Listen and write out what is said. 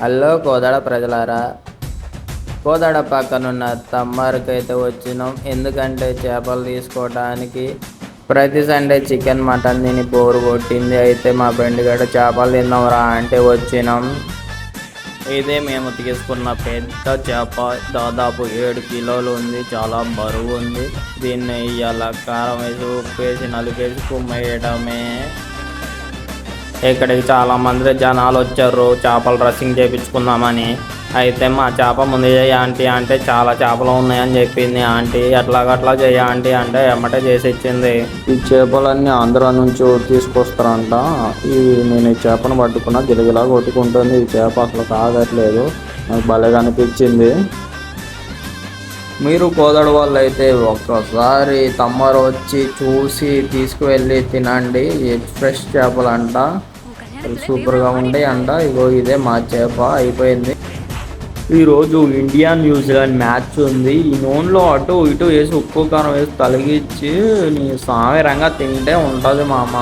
Hello Kodad ప్రజలారా? కోదాడ పక్కనున్న తమ్మారికి అయితే వచ్చినాం. ఎందుకంటే చేపలు తీసుకోవడానికి ప్రతి సండే చికెన్ మటన్ తిని బోరు కొట్టింది. అయితే మా ఫ్రెండ్ గడ చేపలు తిన్నాం రా అంటే వచ్చినాం. ఇదే మేము తీసుకున్న పెద్ద చేప. దాదాపు ఏడు కిలోలు ఉంది. చాలా బరువు ఉంది. దీన్ని ఇవాళ కారం వేసి ఉప్పు వేసి కుమ్మ కుమ్మేయడమే. ఇక్కడికి చాలామంది జనాలు వచ్చారు చేపలు రసింగ్ చేయించుకుందామని అయితే మా చేప ముందు చేయ ఆంటీ అంటే చాలా చేపలు ఉన్నాయని చెప్పింది. ఆంటీ ఎట్లాగట్లా చేయ ఆంటీ అంటే ఎమ్మటే చేసి ఇచ్చింది ఈ చేపలన్నీ ఆంధ్ర నుంచి తీసుకొస్తారంట. ఈ నేను ఈ చేపను పట్టుకున్నా గిలగిలా కొట్టుకుంటుంది. ఈ చేప అసలు కాగట్లేదు నాకు భలేగా అనిపించింది. మీరు కోదాడు వాళ్ళు అయితే ఒక్కసారి తమ్మరు వచ్చి చూసి తీసుకువెళ్ళి తినండి. ఫ్రెష్ చేపలు అంట సూపర్గా ఉంటాయి అంట. ఇగో ఇదే మా చేప. అయిపోయింది. ఈరోజు ఇండియా న్యూజిలాండ్ మ్యాచ్ ఉంది. ఈ నూనెలో అటు ఇటు వేసి ఉప్పు కారం వేసి తలిగించి నీ సామిరంగా తింటే ఉంటుంది మామ.